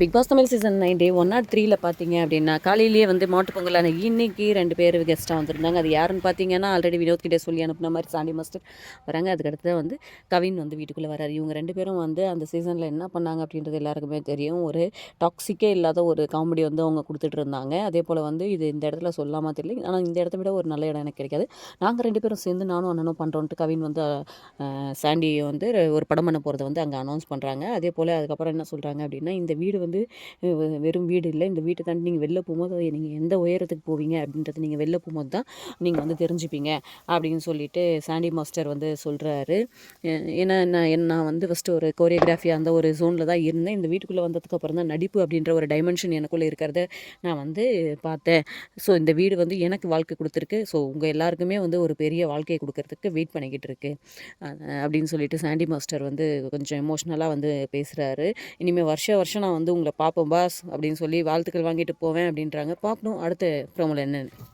Bigg Boss Tamil season nine day one not த்ரீயில் பார்த்தீங்க அப்படின்னா காலையிலேயே வந்து மாட்டு பொங்கலான இன்னைக்கு ரெண்டு பேர் கெஸ்ட்டாக வந்திருந்தாங்க. அது யாருன்னு பார்த்தீங்கன்னா ஆல்ரெடி வினோத் கிட்டே சொல்லி அனுப்புன மாதிரி சாண்டி மாஸ்டர் வராங்க. அதுக்கடுத்து வந்து கவின் வந்து வீட்டுக்குள்ளே வராரு. இவங்க ரெண்டு பேரும் வந்து அந்த சீசனில் என்ன பண்ணாங்க அப்படின்றது எல்லாருக்குமே தெரியும். ஒரு டாக்ஸிக்கே இல்லாத ஒரு காமெடி வந்து அவங்க கொடுத்துட்டு இருந்தாங்க. அதே போல் வந்து இது இந்த இடத்துல சொல்லாமல் தெரியல. ஆனால் இந்த இடத்த விட ஒரு நல்ல இடம் எனக்கு கிடைக்காது. நாங்கள் ரெண்டு பேரும் சேர்ந்து நானும் அண்ணனும் பண்ணுறோன்ட்டு கவின் வந்து சாண்டியை வந்து ஒரு படம் பண்ண போகிறத வந்து அங்கே அனௌன்ஸ் பண்ணுறாங்க அதே போல் அதுக்கப்புறம் என்ன சொல்கிறாங்க அப்படின்னா இந்த வீடு வந்து வெறும் வீடு இல்லை. இந்த வீட்டை தாண்டி நீங்கள் வெளில போகும்போது நீங்கள் எந்த உயரத்துக்கு போவீங்க அப்படின்றத நீங்கள் வெளில போகும்போது தான் நீங்கள் வந்து தெரிஞ்சுப்பீங்க அப்படின்னு சொல்லிட்டு சாண்டி மாஸ்டர் வந்து சொல்கிறாரு ஏன்னா நான் என்ன- நான் வந்து ஃபஸ்ட்டு ஒரு கோரியோகிராஃபி அந்த ஒரு ஜோனில் தான் இருந்தேன். இந்த வீட்டுக்குள்ளே வந்ததுக்கப்புறம் தான் நடிப்பு அப்படின்ற ஒரு டைமென்ஷன் எனக்குள்ளே இருக்கிறத நான் வந்து பார்த்தேன். ஸோ இந்த வீடு வந்து எனக்கு வாழ்க்கை கொடுத்துருக்கு. ஸோ உங்கள் எல்லாருக்குமே வந்து ஒரு பெரிய வாழ்க்கையை கொடுக்கறதுக்கு வெயிட் பண்ணிக்கிட்டு இருக்கு. அப்படின்னு சொல்லிட்டு சாண்டி மாஸ்டர் வந்து கொஞ்சம் எமோஷ்னலாக வந்து பேசுகிறாரு இனிமேல் வருஷ வருஷம் நான் வந்து உங்களை பார்ப்போம் பாஸ் அப்படின்னு சொல்லி வாழ்த்துக்கள் வாங்கிட்டு போவேன் அப்படின்றாங்க. பார்ப்போம் அடுத்த ப்ரோமோவில் என்னென்னு.